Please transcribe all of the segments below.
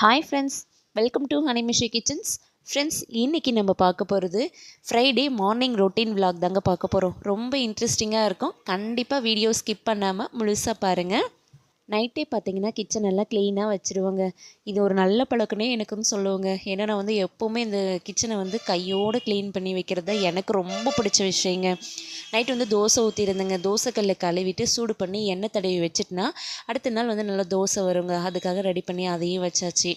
Hi friends welcome to ஹனிமிஷி kitchens friends இன்றைக்கி நம்ம பார்க்க போகிறது ஃப்ரைடே மார்னிங் ரொட்டீன் விலாக் தாங்க பார்க்க போகிறோம் ரொம்ப இன்ட்ரெஸ்டிங்காக இருக்கும். கண்டிப்பாக வீடியோ ஸ்கிப் பண்ணாமல் முழுசாக பாருங்கள் நைட்டே பார்த்தீங்கன்னா கிச்சன் எல்லாம் க்ளீனாக வச்சுருவாங்க. இது ஒரு நல்ல பழக்கமே எனக்குன்னு சொல்லுவாங்க. ஏன்னா நான் வந்து எப்போவுமே இந்த கிச்சனை வந்து கையோடு க்ளீன் பண்ணி வைக்கிறது தான் எனக்கு ரொம்ப பிடிச்ச விஷயங்க. நைட் வந்து தோசை ஊற்றிருந்தேங்க தோசைக்கல்ல கழுவிட்டு சூடு பண்ணி எண்ணெய் தடவி வச்சுட்டுனா அடுத்த நாள் வந்து நல்லா தோசை வருங்க. அதுக்காக ரெடி பண்ணி அதையும் வச்சாச்சு.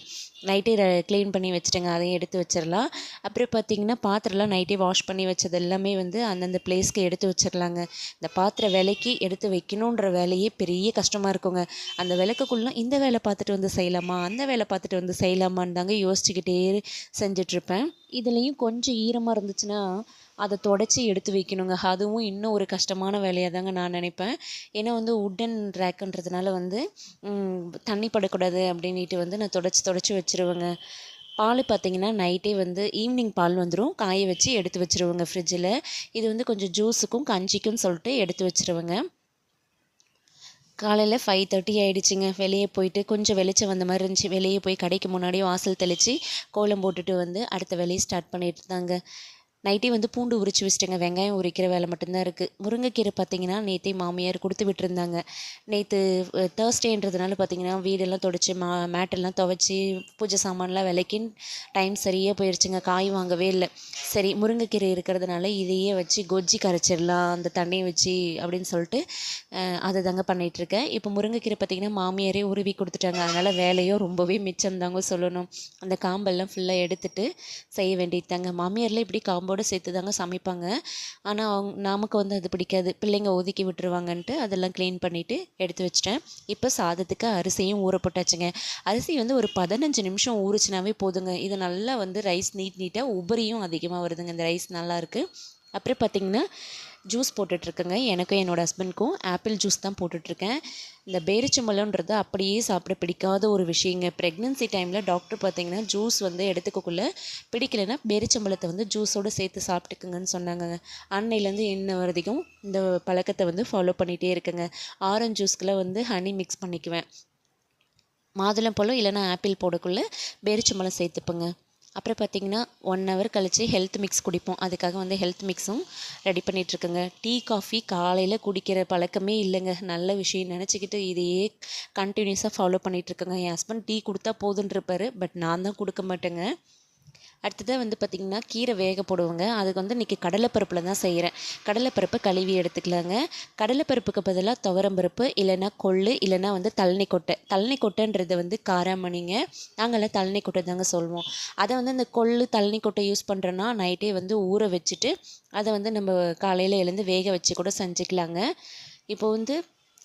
நைட்டே க்ளீன் பண்ணி வச்சுட்டேங்க. அதையும் எடுத்து வச்சிடலாம் அப்புறம் பார்த்தீங்கன்னா பாத்திரம்லாம் நைட்டே வாஷ் பண்ணி வச்சது எல்லாமே வந்து அந்தந்த பிளேஸ்க்கு எடுத்து வச்சிடலாங்க இந்த பாத்திர விலைக்கு எடுத்து வைக்கணுன்ற வேலையே பெரிய கஷ்டமாக இருக்குங்க. அந்த விளக்குக்குள்ளே இந்த வேலை பார்த்துட்டு வந்து செய்யலாமா? அந்த வேலை பார்த்துட்டு வந்து செய்யலாமான்னு தாங்க யோசிச்சுக்கிட்டே செஞ்சிட்ருப்பேன். இதுலேயும் கொஞ்சம் ஈரமாக இருந்துச்சுன்னா அதை தொடச்சி எடுத்து வைக்கணுங்க. அதுவும் இன்னும் ஒரு கஷ்டமான வேலையாக தாங்க நான் நினைப்பேன். ஏன்னா வந்து உட்டன் ரேக்குன்றதுனால வந்து தண்ணி படக்கூடாது அப்படின்ட்டு வந்து நான் தொடச்சி தொடச்சி வச்சிருவேங்க. பால் பார்த்தீங்கன்னா நைட்டே வந்து ஈவினிங் பால் வந்துடும் காய வச்சு எடுத்து வச்சிருவேங்க ஃப்ரிட்ஜில் இது வந்து கொஞ்சம் ஜூஸுக்கும் கஞ்சிக்கும் சொல்லிட்டு எடுத்து வச்சிருவேங்க. காலையில் ஃபைவ் தேர்ட்டி ஆகிடுச்சிங்க வெளியே போயிட்டு கொஞ்சம் வெளிச்சம் வந்த மாதிரி இருந்துச்சு. வெளியே போய் கடைக்கு முன்னாடி வாசல் தெளித்து கோலம் போட்டுட்டு வந்து அடுத்த வேலையை ஸ்டார்ட் பண்ணிட்டு தாங்க நைட்டே வந்து பூண்டு உரிச்சு வச்சிட்டேங்க. வெங்காயம் உரிக்கிற வேலை மட்டும்தான் இருக்குது முருங்கைக்கீரை பார்த்தீங்கன்னா நேற்றே மாமியார் கொடுத்து விட்டுருந்தாங்க. நேற்று தேர்ஸ்டேன்றதுனால பார்த்தீங்கன்னா வீடெல்லாம் தொடச்சி மா மேட்டெல்லாம் துவைச்சி பூஜை சாமான்லாம் விலைக்கின்னு டைம் சரியாக போயிடுச்சுங்க காய் வாங்கவே இல்லை. சரி முருங்கைக்கீரை இருக்கிறதுனால இதையே வச்சு கொஜ்ஜி கரைச்சிடலாம் அந்த தண்ணியை வச்சு அப்படின்னு சொல்லிட்டு அதை தாங்க பண்ணிகிட்ருக்கேன் இப்போ முருங்கைக்கீரை பார்த்தீங்கன்னா மாமியாரே உருவி கொடுத்துட்டாங்க. அதனால் வேலையும் ரொம்பவே மிச்சம் தாங்க சொல்லணும். அந்த காம்பெல்லாம் ஃபுல்லாக எடுத்துட்டு செய்ய வேண்டியது தாங்க மாமியாரில் இப்படி குழம்போடு சேர்த்து தாங்க சமைப்பாங்க. ஆனால் அவங்க நமக்கு வந்து அது பிடிக்காது. பிள்ளைங்க ஒதுக்கி விட்டுருவாங்கன்ட்டு அதெல்லாம் க்ளீன் பண்ணிவிட்டு எடுத்து வச்சிட்டேன். இப்போ சாதத்துக்கு அரிசியும் ஊற போட்டாச்சுங்க. அரிசி வந்து ஒரு பதினஞ்சு நிமிஷம் ஊறுச்சுனாவே போதுங்க. இது நல்லா வந்து ரைஸ் நீட் நீட்டாக உபரியும் அதிகமாக வருதுங்க. இந்த ரைஸ் நல்லாயிருக்கு அப்புறம் பார்த்தீங்கன்னா ஜூஸ் போட்டுட்ருக்கேங்க. எனக்கும் என்னோட ஹஸ்பண்ட்க்கும் ஆப்பிள் ஜூஸ் தான் போட்டுட்ருக்கேன். இந்த பேரிச்சம்பழம்ன்றது அப்படியே சாப்பிட பிடிக்காத ஒரு விஷயங்க. ப்ரெக்னென்சி டைமில் டாக்டர் பார்த்தீங்கன்னா ஜூஸ் வந்து எடுத்துக்கக்குள்ள பிடிக்கலைன்னா பேரிச்சம்பழத்தை வந்து ஜூஸோடு சேர்த்து சாப்பிட்டுக்குங்கன்னு சொன்னாங்க. அன்னையிலேருந்து இன்ன வரைக்கும் இந்த பழக்கத்தை வந்து ஃபாலோ பண்ணிகிட்டே இருக்கேங்க. ஆரஞ்சு ஜூஸ்க்குள்ள வந்து ஹனி மிக்ஸ் பண்ணிக்குவேன். மாதுளம்பழம் இல்லைன்னா ஆப்பிள் போடக்குள்ளே பேரிச்சம்பழம் சேர்த்துப்பேங்க. அப்புறம் பார்த்திங்கன்னா ஒன் ஹவர் கழித்து ஹெல்த் மிக்ஸ் குடிப்போம். அதுக்காக வந்து ஹெல்த் மிக்ஸும் ரெடி பண்ணிகிட்ருக்கேங்க டீ காஃபி காலையில் குடிக்கிற பழக்கமே இல்லைங்க. நல்ல விஷயம் நினச்சிக்கிட்டு இதையே கண்டினியூஸாக ஃபாலோ பண்ணிகிட்ருக்கேங்க என் ஹஸ்பண்ட் டீ கொடுத்தா போதுன்ருப்பாரு. பட் நான் தான் கொடுக்க மாட்டேங்க. அடுத்ததாக வந்து பார்த்திங்கன்னா கீரை வேக போடுவோங்க. அதுக்கு வந்து இன்றைக்கி கடலைப்பருப்பில் தான் செய்கிறேன் கடலைப்பருப்பை கழுவி எடுத்துக்கலாங்க. கடலைப்பருப்புக்கு பதிலாக துவரம்பருப்பு இல்லைன்னா கொள்ளு இல்லைன்னா வந்து தள்ளி கொட்டை தள்ளி கொட்டைன்றது வந்து காராமணிங்க. நாங்கள்லாம் தள்ளி கொட்டை தாங்க சொல்லுவோம் அதை வந்து இந்த கொள்ளு தள்ளி கொட்டை யூஸ் பண்ணுறோன்னா நைட்டே வந்து ஊற வச்சுட்டு அதை வந்து நம்ம காலையில் எழுந்து வேக வச்சு கூட செஞ்சுக்கலாங்க. இப்போ வந்து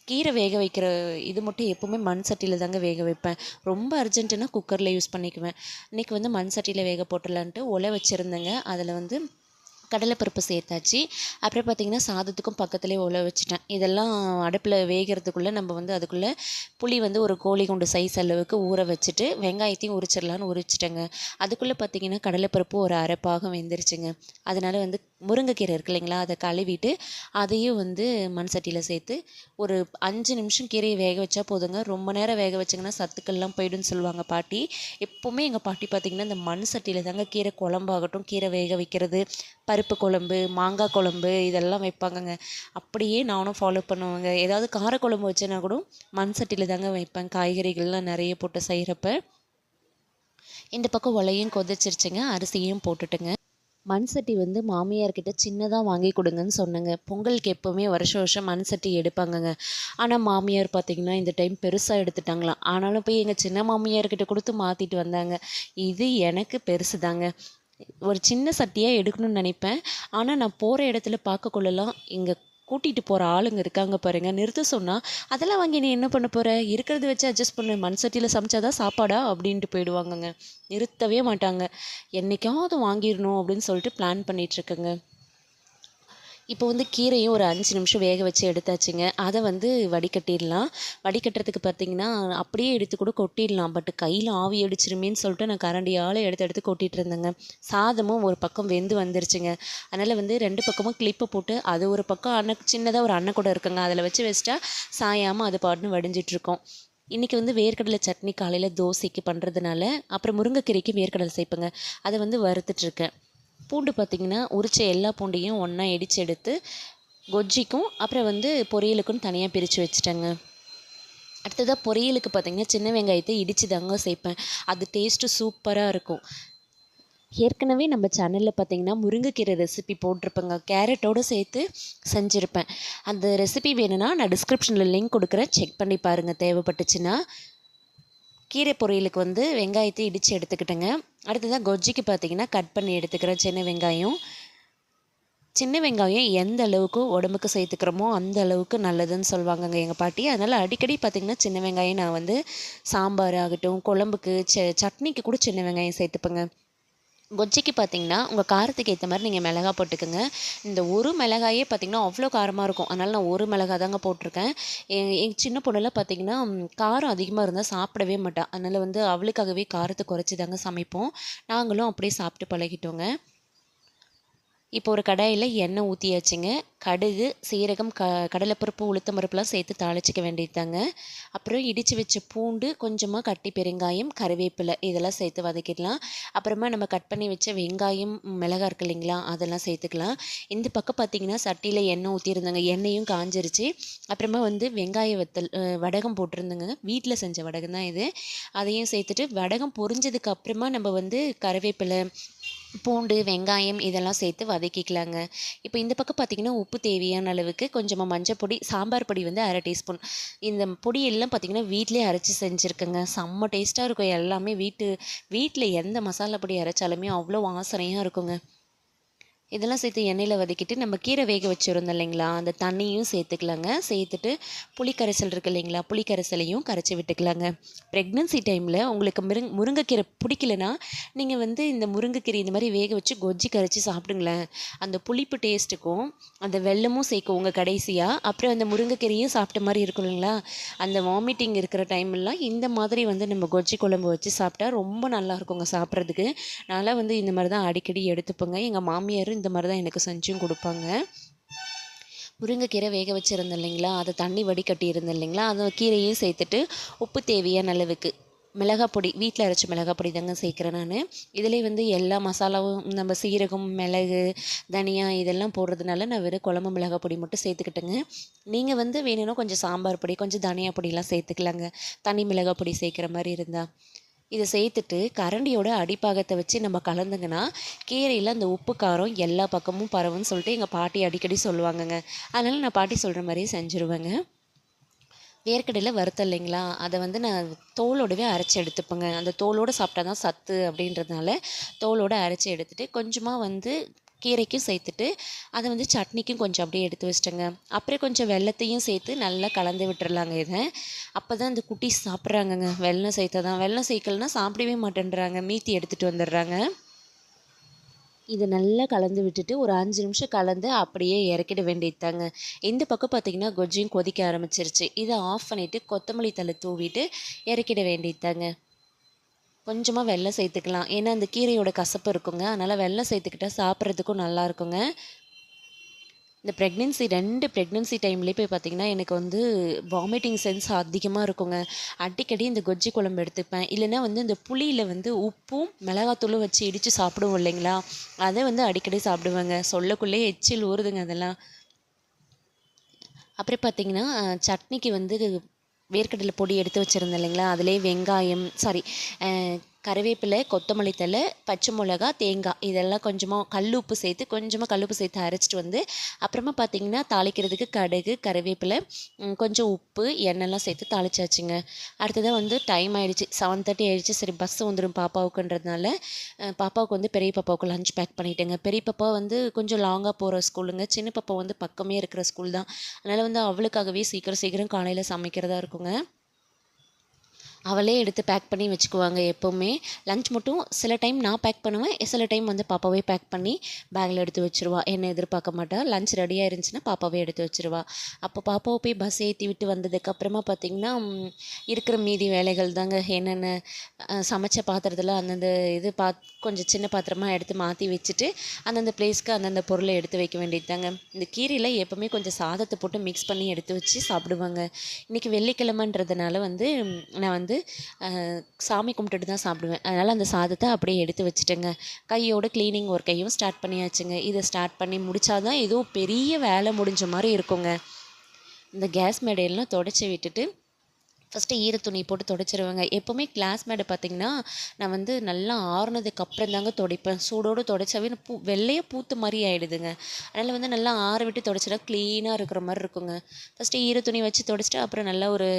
கீரை வேக வைக்கிற இது மட்டும் எப்போவுமே மண் சட்டியில் தாங்க வேக வைப்பேன். ரொம்ப அர்ஜென்ட்டுனா குக்கரில் யூஸ் பண்ணிக்குவேன். இன்றைக்கி வந்து மண் சட்டியில் வேக போட்டுடலான்ட்டு ஒலை வச்சுருந்தேங்க. அதில் வந்து கடலைப்பருப்பு சேர்த்தாச்சு. அப்புறம் பார்த்திங்கன்னா சாதத்துக்கும் பக்கத்துலேயே உல வச்சுட்டேன். இதெல்லாம் அடுப்பில் வேகிறதுக்குள்ளே நம்ம வந்து அதுக்குள்ளே புளி வந்து ஒரு கோழி குண்டு சைஸ் அளவுக்கு ஊற வச்சுட்டு வெங்காயத்தையும் உரிச்சிடலான்னு உரிச்சிட்டேங்க. அதுக்குள்ளே பார்த்திங்கன்னா கடலைப்பருப்பு ஒரு அரைப்பாகம் வெந்துருச்சுங்க. அதனால் வந்து முருங்கைக்கீரை இருக்கு இல்லைங்களா அதை கழுவிட்டு அதையும் வந்து மண் சட்டியில் சேர்த்து ஒரு அஞ்சு நிமிஷம் கீரையை வேக வச்சா போதுங்க. ரொம்ப நேரம் வேக வச்சிங்கன்னா சத்துக்கள்லாம் போயிடும்னு சொல்லுவாங்க பாட்டி. எப்போவுமே எங்கள் பாட்டி பார்த்திங்கன்னா இந்த மண் சட்டியில் தாங்க கீரை குழம்பாகட்டும் கீரை வேக வைக்கிறது பருப்பு குழம்பு மாங்காய் குழம்பு இதெல்லாம் வைப்பாங்கங்க. அப்படியே நானும் ஃபாலோ பண்ணுவேங்க. ஏதாவது காரக்குழம்பு வச்சேன்னா கூட மண் சட்டியில் தாங்க வைப்பேன். காய்கறிகள்லாம் நிறைய போட்டு செய்கிறப்ப இந்த பக்கம் உலையும் கொதிச்சிருச்சுங்க. அரிசியும் போட்டுட்டுங்க. மண் சட்டி வந்து மாமியார்கிட்ட சின்னதாக வாங்கி கொடுங்கன்னு சொன்னேங்க. பொங்கலுக்கு எப்போவுமே வருஷம் வருஷம் மண் சட்டி எடுப்பாங்கங்க. ஆனால் மாமியார் பார்த்தீங்கன்னா இந்த டைம் பெருசாக எடுத்துட்டாங்களாம். ஆனாலும் போய் எங்கள் சின்ன மாமியார்கிட்ட கொடுத்து மாற்றிட்டு வந்தாங்க. இது எனக்கு பெருசு தாங்க ஒரு சின்ன சட்டியாக எடுக்கணும்னு நினைப்பேன். ஆனால் நான் போகிற இடத்துல பார்க்கக்குள்ளலாம் இங்கே கூட்டிகிட்டு போகிற ஆளுங்க இருக்காங்க பாருங்க. நிறுத்த சொன்னால் அதெல்லாம் வாங்கி நீ என்ன பண்ண போகிற இருக்கிறத வச்சு அட்ஜஸ்ட் பண்ணு. மண் சட்டியில் சமைச்சாதான் சாப்பாடா? அப்படின்ட்டு போயிடுவாங்கங்க. நிறுத்தவே மாட்டாங்க. என்னைக்காவது வாங்கிடணும் அப்படின்னு சொல்லிட்டு பிளான் பண்ணிகிட்ருக்கேங்க இப்போ வந்து கீரையும் ஒரு அஞ்சு நிமிஷம் வேக வச்சு எடுத்தாச்சுங்க. அதை வந்து வடிகட்டிடலாம். வடிகட்டுறதுக்கு பார்த்தீங்கன்னா அப்படியே எடுத்து கூட கொட்டிடலாம். பட் கையில் ஆவி அடிச்சிருமேன்னு சொல்லிட்டு நான் கரண்டியால் எடுத்து எடுத்து கொட்டிட்டு இருந்தேங்க. சாதமும் ஒரு பக்கம் வெந்து வந்துருச்சுங்க. அதனால் வந்து ரெண்டு பக்கமும் கிளிப்பை போட்டு அது ஒரு பக்கம் அன்ன சின்னதாக ஒரு அன்னை கூட இருக்குங்க. அதில் வச்சு வச்சிட்டா சாயாமல் அது பாட்டுன்னு வடிஞ்சிட்ருக்கோம் இன்றைக்கி வந்து வேர்க்கடலை சட்னி காலையில் தோசைக்கு பண்ணுறதுனால அப்புறம் முருங்கைக்கீரைக்கு வேர்க்கடலை சேர்ப்பேங்க. அதை வந்து வறுத்துட்ருக்கேன் பூண்டு பார்த்திங்கன்னா உரித்த எல்லா பூண்டையும் ஒன்றா இடித்து எடுத்து கொஜ்ஜிக்கும் அப்புறம் வந்து பொரியலுக்கும் தனியாக பிரித்து வச்சுட்டேங்க. அடுத்ததாக பொரியலுக்கு பார்த்திங்கன்னா சின்ன வெங்காயத்தை இடித்து தாங்க சேர்ப்பேன். அது டேஸ்ட்டு சூப்பராக இருக்கும். ஏற்கனவே நம்ம சேனலில் பார்த்தீங்கன்னா முருங்கைக்கீரை ரெசிபி போட்டிருப்பேங்க. கேரட்டோடு சேர்த்து செஞ்சுருப்பேன். அந்த ரெசிபி வேணும்னா நான் டிஸ்கிரிப்ஷனில் லிங்க் கொடுக்குறேன். செக் பண்ணி பாருங்கள் தேவைப்பட்டுச்சுன்னா கீரை பொரியலுக்கு வந்து வெங்காயத்தை இடித்து எடுத்துக்கிட்டேங்க. அடுத்ததாக கொஜ்ஜிக்கு பார்த்தீங்கன்னா கட் பண்ணி எடுத்துக்கிறேன் சின்ன வெங்காயம். சின்ன வெங்காயம் எந்த அளவுக்கு உடம்புக்கு சேர்த்துக்கிறோமோ அந்த அளவுக்கு நல்லதுன்னு சொல்லுவாங்கங்க எங்கள் பாட்டி. அதனால் அடிக்கடி பார்த்திங்கன்னா சின்ன வெங்காயம் நான் வந்து சாம்பார் ஆகட்டும் குழம்புக்கு ச சட்னிக்கு கூட சின்ன வெங்காயம் சேர்த்துப்பேங்க. கொஜ்ஜிக்கு பார்த்தீங்கன்னா உங்கள் காரத்துக்கு ஏற்ற மாதிரி நீங்கள் மிளகா போட்டுக்கோங்க. இந்த ஒரு மிளகாயே பார்த்தீங்கன்னா அவ்வளோ காரமாக இருக்கும். அதனால் நான் ஒரு மிளகா தாங்க போட்டிருக்கேன். என் சின்ன பொண்ணெல்லாம் பார்த்தீங்கன்னா காரம் அதிகமாக இருந்தால் சாப்பிடவே மாட்டாள் அதனால் வந்து அவளுக்காகவே காரத்தை குறைச்சி தாங்க சமைப்போம். நாங்களும் அப்படியே சாப்பிட்டு பழகிட்டோங்க. இப்போ ஒரு கடாயில் எண்ணெய் ஊற்றியாச்சுங்க கடுகு சீரகம் க கடலைப்பருப்பு உளுத்தம் பருப்புலாம் சேர்த்து தாளிச்சிக்க வேண்டியதுதாங்க. அப்புறம் இடித்து வச்ச பூண்டு கொஞ்சமாக கட்டி பெருங்காயம் கருவேப்பிலை இதெல்லாம் சேர்த்து வதக்கிடலாம். அப்புறமா நம்ம கட் பண்ணி வச்ச வெங்காயம் மிளகா இருக்கு இல்லைங்களா அதெல்லாம் சேர்த்துக்கலாம். இந்த பக்கம் பார்த்திங்கன்னா சட்டியில் எண்ணெய் ஊற்றிருந்தாங்க எண்ணெயும் காஞ்சிருச்சு. அப்புறமா வந்து வெங்காய வத்தல் வடகம் போட்டிருந்தேங்க. வீட்டில் செஞ்ச வடகம் தான் இது. அதையும் சேர்த்துட்டு வடகம் பொரிஞ்சதுக்கு அப்புறமா நம்ம வந்து கருவேப்பிலை பூண்டு வெங்காயம் இதெல்லாம் சேர்த்து வதக்கிக்கலாங்க. இப்போ இந்த பக்கம் பார்த்திங்கன்னா உப்பு தேவையான அளவுக்கு கொஞ்சமாக மஞ்சள் பொடி சாம்பார் பொடி வந்து அரை டீஸ்பூன். இந்த பொடி எல்லாம் பார்த்திங்கன்னா வீட்டிலே அரைச்சி செஞ்சுருக்கேங்க. செம்ம டேஸ்ட்டாக இருக்கும் எல்லாமே. வீட்டு வீட்டில் எந்த மசாலா பொடி அரைச்சாலுமே அவ்வளோ வாசனையாக இருக்குங்க. இதெல்லாம் சேர்த்து எண்ணெயில் வதக்கிட்டு நம்ம கீரை வேக வச்சுருந்தோம் இல்லைங்களா? அந்த தண்ணியும் சேர்த்துக்கலாங்க. சேர்த்துட்டு புளி கரைசல் இருக்குது இல்லைங்களா? புளி கரைசலையும் கரைச்சி விட்டுக்கலாங்க. ப்ரெக்னென்சி டைமில் உங்களுக்கு முருங் முருங்கைக்கீரை பிடிக்கலனா நீங்கள் வந்து இந்த முருங்கைக்கீரை இந்த மாதிரி வேக வச்சு கொஜ்ஜி கரைச்சி சாப்பிடுங்களேன். அந்த புளிப்பு டேஸ்ட்டுக்கும் அந்த வெள்ளமும் சேர்க்கும் உங்கள் கடைசியாக அப்புறம் அந்த முருங்கைக்கீரையும் சாப்பிட்ட மாதிரி இருக்கும் இல்லைங்களா? அந்த வாமிட்டிங் இருக்கிற டைம்லாம் இந்த மாதிரி வந்து நம்ம கொஜ்ஜி குழம்பு வச்சு சாப்பிட்டா ரொம்ப நல்லா இருக்குங்க சாப்பிட்றதுக்கு. நல்லா வந்து இந்த மாதிரி தான் அடிக்கடி எடுத்துப்போங்க. எங்கள் மாமியார் இந்த மாதிரி தான் எனக்கு செஞ்சும் கொடுப்பாங்க. முருங்கைக்கீரை வேக வச்சுருந்தேன் இல்லைங்களா? அதை தண்ணி வடிகட்டி இருந்தேன் இல்லைங்களா? அந்த கீரையும் சேர்த்துட்டு உப்பு தேவையான அளவுக்கு மிளகாய் பொடி வீட்டில் அரைச்ச மிளகாய் பொடி தாங்க சேர்க்குறேன் நான். இதிலே வந்து எல்லா மசாலாவும் நம்ம சீரகம் மிளகு தனியா இதெல்லாம் போடுறதுனால நான் வெறும் குழம்பு மிளகாய் பொடி மட்டும் சேர்த்துக்கிட்டேங்க. நீங்கள் வந்து வேணும்னா கொஞ்சம் சாம்பார் பொடி கொஞ்சம் தனியா பொடியெலாம் சேர்த்துக்கலாங்க. தனி மிளகாய் பொடி சேர்க்குற மாதிரி இருந்தால் இதை சேர்த்துட்டு கரண்டியோட அடிப்பாகத்தை வச்சு நம்ம கலந்துங்கன்னா கீரையில் அந்த உப்பு காரம் எல்லா பக்கமும் பரவுன்னு சொல்லிட்டு எங்கள் பாட்டி அடிக்கடி சொல்லுவாங்கங்க. அதனால் நான் பாட்டி சொல்கிற மாதிரியே செஞ்சுருவேங்க. வேர்க்கடையில் வறுத்த இல்லைங்களா? அதை வந்து நான் தோலோடவே அரைச்சி எடுத்துப்பேங்க. அந்த தோலோடு சாப்பிட்டா தான் சத்து அப்படின்றதுனால தோலோடு அரைச்சி எடுத்துகிட்டு கொஞ்சமாக வந்து கீரைக்கும் சேர்த்துட்டு அதை வந்து சட்னிக்கும் கொஞ்சம் அப்படியே எடுத்து வச்சிட்டேங்க. அப்புறம் கொஞ்சம் வெள்ளத்தையும் சேர்த்து நல்லா கலந்து விட்டுறலாங்க இதை. அப்போ தான் இந்த குட்டி சாப்பிட்றாங்கங்க. வெள்ளம் சேர்த்து தான் வெள்ளம் சேர்க்கலனா சாப்பிடவே மாட்டேன்றாங்க. மீத்தி எடுத்துகிட்டு வந்துடுறாங்க. இதை நல்லா கலந்து விட்டுட்டு ஒரு அஞ்சு நிமிஷம் கலந்து அப்படியே இறக்கிட வேண்டியது தாங்க இந்த பக்கம் பார்த்திங்கன்னா கொஜ்ஜியும் கொதிக்க ஆரம்பிச்சிருச்சு. இதை ஆஃப் பண்ணிவிட்டு கொத்தமல்லி தலை தூவிட்டு இறக்கிட வேண்டியது தாங்க கொஞ்சமாக வெள்ளை சேர்த்துக்கலாம். ஏன்னா அந்த கீரையோட கசப்பு இருக்குங்க. அதனால் வெள்ளை சேர்த்துக்கிட்டால் சாப்பிட்றதுக்கும் நல்லா இருக்குங்க. இந்த ப்ரெக்னென்சி ரெண்டு ப்ரெக்னென்சி டைம்லேயே போய் பார்த்திங்கன்னா எனக்கு வந்து வாமிட்டிங் சென்ஸ் அதிகமாக இருக்குங்க. அடிக்கடி இந்த கொஜ்ஜி குழம்பு எடுத்துப்பேன். இல்லைன்னா வந்து இந்த புளியில் வந்து உப்பும் மிளகாத்தூளும் வச்சு இடித்து சாப்பிடுவோம் இல்லைங்களா? அதை வந்து அடிக்கடி சாப்பிடுவேங்க. சொல்லக்குள்ளே எச்சில் ஊறுதுங்க அதெல்லாம். அப்புறம் பார்த்திங்கன்னா சட்னிக்கு வந்து வேர்க்கடலை பொடி எடுத்து வச்சுருந்தேன் இல்லைங்களா? அதிலே வெங்காயம் சாரி கருவேப்பிலை கொத்தமல்லி தழை பச்சை மிளகா தேங்காய் இதெல்லாம் கொஞ்சமாக கல் உப்பு சேர்த்து கொஞ்சமாக கல் உப்பு சேர்த்து அரைச்சிட்டு வந்து அப்புறமா பார்த்திங்கன்னா தாளிக்கிறதுக்கு கடுகு கருவேப்பிலை கொஞ்சம் உப்பு எண்ணெய்லாம் சேர்த்து தாளிச்சாச்சுங்க. அடுத்ததாக வந்து டைம் ஆகிடுச்சு செவன் தேர்ட்டி ஆகிடுச்சு சரி பஸ் வந்துடும் பாப்பாவுக்குன்றதுனால பாப்பாவுக்கு வந்து பெரிய பாப்பாவுக்கு லஞ்ச் பேக் பண்ணிட்டேங்க. பெரிய பாப்பா வந்து கொஞ்சம் லாங்காக போகிற ஸ்கூலுங்க சின்ன பாப்பா வந்து பக்கமே இருக்கிற ஸ்கூல் தான். அதனால் வந்து அவளுக்காகவே சீக்கிரம் சீக்கிரம் காலையில் சமைக்கிறதா இருக்குங்க. அவளே எடுத்து பேக் பண்ணி வச்சுக்குவாங்க எப்போவுமே. லஞ்ச் மட்டும் சில டைம் நான் பேக் பண்ணுவேன். சில டைம் வந்து பாப்பாவே பேக் பண்ணி பேக்கில் எடுத்து வச்சுருவா. என்னை எதிர்பார்க்க மாட்டா. லஞ்ச் ரெடியாக இருந்துச்சுன்னா பாப்பாவே எடுத்து வச்சுருவா. அப்போ பாப்பாவை போய் பஸ் ஏற்றி விட்டு வந்ததுக்கப்புறமா பார்த்திங்கன்னா இருக்கிற மீதி வேலைகள் தாங்க. என்னென்ன சமைச்ச பாத்திரத்தில் அந்தந்த இது பா கொஞ்சம் சின்ன பாத்திரமாக எடுத்து மாற்றி வச்சுட்டு அந்தந்த பிளேஸ்க்கு அந்தந்த பொருளை எடுத்து வைக்க வேண்டியது தாங்க. இந்த கீரையில் எப்போவுமே கொஞ்சம் சாதத்தை போட்டு மிக்ஸ் பண்ணி எடுத்து வச்சு சாப்பிடுவாங்க. இன்றைக்கி வெள்ளிக்கிழமைன்றதுனால வந்து நான் வந்து வந்து சாமி கும்பிட்டுட்டு தான் சாப்பிடுவேன். அதனால் அந்த சாதத்தை அப்படியே எடுத்து வச்சுட்டேங்க. கையோட க்ளீனிங் ஒர்க்கையும் ஸ்டார்ட் பண்ணியாச்சுங்க. இதை ஸ்டார்ட் பண்ணி முடிச்சாதான் ஏதோ பெரிய வேலை முடிஞ்ச மாதிரி இருக்குங்க. இந்த கேஸ் மேடையெல்லாம் தொடச்சி விட்டுட்டு ஃபஸ்ட்டு ஈர துணி போட்டு துடைச்சிருவேங்க. எப்போவுமே கிளாஸ் மேடை பார்த்திங்கன்னா நான் வந்து நல்லா ஆறுனதுக்கு அப்புறம் தாங்க துடைப்பேன். சூடோடு துடைச்சாவே பூ வெள்ளையாக பூத்து மாதிரி ஆகிடுதுங்க அதனால் வந்து நல்லா ஆற விட்டு துடைச்சிட்டா க்ளீனாக இருக்கிற மாதிரி இருக்குங்க. ஃபஸ்ட்டு ஈர துணி வச்சு துடைச்சிட்டு அப்புறம் நல்லா ஒரு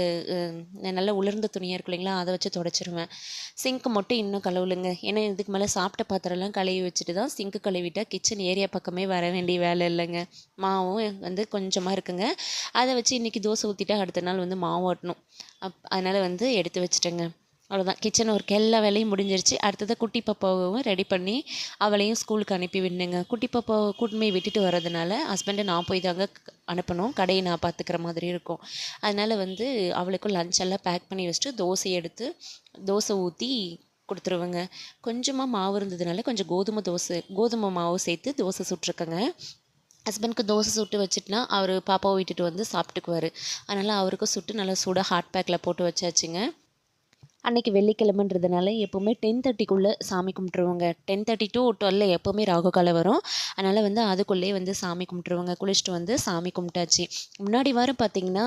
நல்ல உலர்ந்த துணியாக இருக்கும் இல்லைங்களா அதை வச்சு துடைச்சிருவேன். சிங்க் மட்டும் இன்னும் கழுவலுங்க. ஏன்னா இதுக்கு மேலே சாப்பிட்ட பாத்திரம்லாம் கழுவி வச்சுட்டு தான் சிங்க்கு கழுவிட்டால் கிச்சன் ஏரியா பக்கமே வர வேண்டிய வேலை இல்லைங்க. மாவும் வந்து கொஞ்சமாக இருக்குங்க. அதை வச்சு இன்றைக்கி தோசை ஊற்றிட்டா அடுத்த நாள் வந்து மாவு ஆட்டணும். அப் அதனால் வந்து எடுத்து வச்சுட்டேங்க. அவ்வளோதான் கிச்சன் ஒர்க் எல்லா வேலையும் முடிஞ்சிருச்சு. அடுத்தது குட்டி பாப்பாவும் ரெடி பண்ணி அவளையும் ஸ்கூலுக்கு அனுப்பி விடணுங்க. குட்டி பாப்பாவை கூட்டின்னு விட்டுட்டு வரதுனால ஹஸ்பண்டை நான் போய் தாங்க க- அனுப்பணும். கடையை நான் பார்த்துக்கிற மாதிரி இருக்கும். அதனால் வந்து அவளுக்கும் லஞ்ச் எல்லாம் பேக் பண்ணி வச்சுட்டு தோசை எடுத்து தோசை ஊற்றி கொடுத்துருவேங்க. கொஞ்சமாக மாவு இருந்ததுனால கொஞ்சம் கோதுமை தோசை கோதுமை மாவு சேர்த்து தோசை சுட்டிருக்கேங்க. ஹஸ்பண்ட்க்கு தோசை சுட்டு வச்சுட்டுனா அவர் பாப்பாவை விட்டுட்டு வந்து சாப்பிட்டுக்குவார். அதனால் அவருக்கும் சுட்டு நல்லா சூடாக ஹாட் பேக்கில் போட்டு வச்சாச்சுங்க. அன்றைக்கி வெள்ளிக்கிழமைன்றதுனால எப்போவுமே டென் தேர்ட்டிக்குள்ளே சாமி கும்பிட்ருவோங்க டென் தேர்ட்டி டு டுவெல் எப்போவுமே ராகு காலம் வரும். அதனால் வந்து அதுக்குள்ளேயே வந்து சாமி கும்பிட்ருவோங்க குளிச்சுட்டு வந்து சாமி கும்பிட்டாச்சு. முன்னாடி வாரம் பார்த்தீங்கன்னா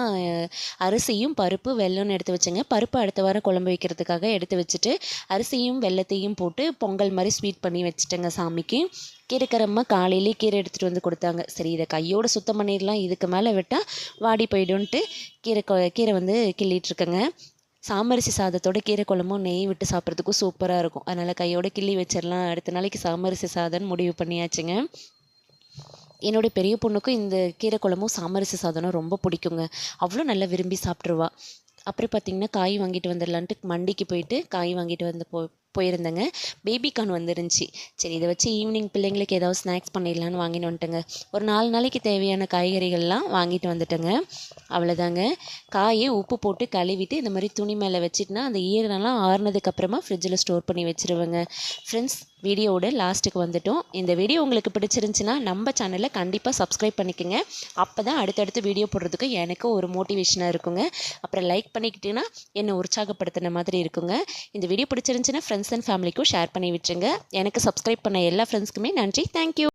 அரிசியும் பருப்பு வெல்லம்னு எடுத்து வச்சேங்க. பருப்பு அடுத்த வாரம் குழம்பு வைக்கிறதுக்காக எடுத்து வச்சுட்டு அரிசியும் வெல்லத்தையும் போட்டு பொங்கல் மாதிரி ஸ்வீட் பண்ணி வச்சுட்டேங்க சாமிக்கு. கீரைக்கரம்மா காலையிலே கீரை எடுத்துகிட்டு வந்து கொடுத்தாங்க. சரி இதை கையோடு சுத்தம் பண்ணிடலாம். இதுக்கு மேலே விட்டால் வாடி போயிடும்ன்ட்டு கீரை கொ- கீரை வந்து கிள்ளிகிட்ருக்கேங்க சாமரிசி சாதத்தோட கீரை குழம்பும் நெய் விட்டு சாப்பிட்றதுக்கும் சூப்பராக இருக்கும். அதனால் கையோட கிள்ளி வச்சிடலாம். அடுத்த நாளைக்கு சாமரிசி சாதம்னு முடிவு பண்ணியாச்சுங்க. என்னுடைய பெரிய பொண்ணுக்கும் இந்த கீரை குழம்பும் சாமரிசி சாதனம் ரொம்ப பிடிக்குங்க. அவ்வளோ நல்லா விரும்பி சாப்பிட்ருவா. அப்புறம் பார்த்திங்கன்னா காய் வாங்கிட்டு வந்துடலான்ட்டு மண்டிக்கு போயிட்டு காய் வாங்கிட்டு வந்து போ போயிருந்தேங்க. பேபிகார்ன் வந்துருந்துச்சு. சரி இதை வச்சு ஈவினிங் பிள்ளைங்களுக்கு ஏதாவது ஸ்நாக்ஸ் பண்ணிடலான்னு வாங்கிட்டு வந்துட்டேங்க. ஒரு நாலு நாளைக்கு தேவையான காய்கறிகள்லாம் வாங்கிட்டு வந்துட்டேங்க. அவ்வளோதாங்க. காயை உப்பு போட்டு கழுவிட்டு இந்த மாதிரி துணி மேலே வச்சுட்டுனா அந்த ஈரம்லாம் ஆறுனதுக்கு அப்புறமா ஃப்ரிட்ஜில் ஸ்டோர் பண்ணி வச்சிருவேங்க. ஃப்ரெண்ட்ஸ் வீடியோவோட லாஸ்ட்டுக்கு வந்துட்டோம். இந்த வீடியோ உங்களுக்கு பிடிச்சிருந்துச்சுன்னா நம்ம சேனலை கண்டிப்பாக சப்ஸ்கிரைப் பண்ணிக்கோங்க. அப்போ தான் அடுத்தடுத்து வீடியோ போடுறதுக்கு எனக்கு ஒரு மோட்டிவேஷனாக இருக்குங்க. அப்புறம் லைக் பண்ணிக்கிட்டீங்கன்னா என்னை உற்சாகப்படுத்தின மாதிரி இருக்குங்க. இந்த வீடியோ பிடிச்சிருந்துச்சுன்னா ஃப்ரெண்ட்ஸ் அண்ட் ஃபேமிலிக்கும் ஷேர் பண்ணி விட்டுருங்க. எனக்கு சப்ஸ்கிரைப் பண்ண எல்லா ஃப்ரெண்ட்ஸ்க்குமே நன்றி. தேங்க்யூ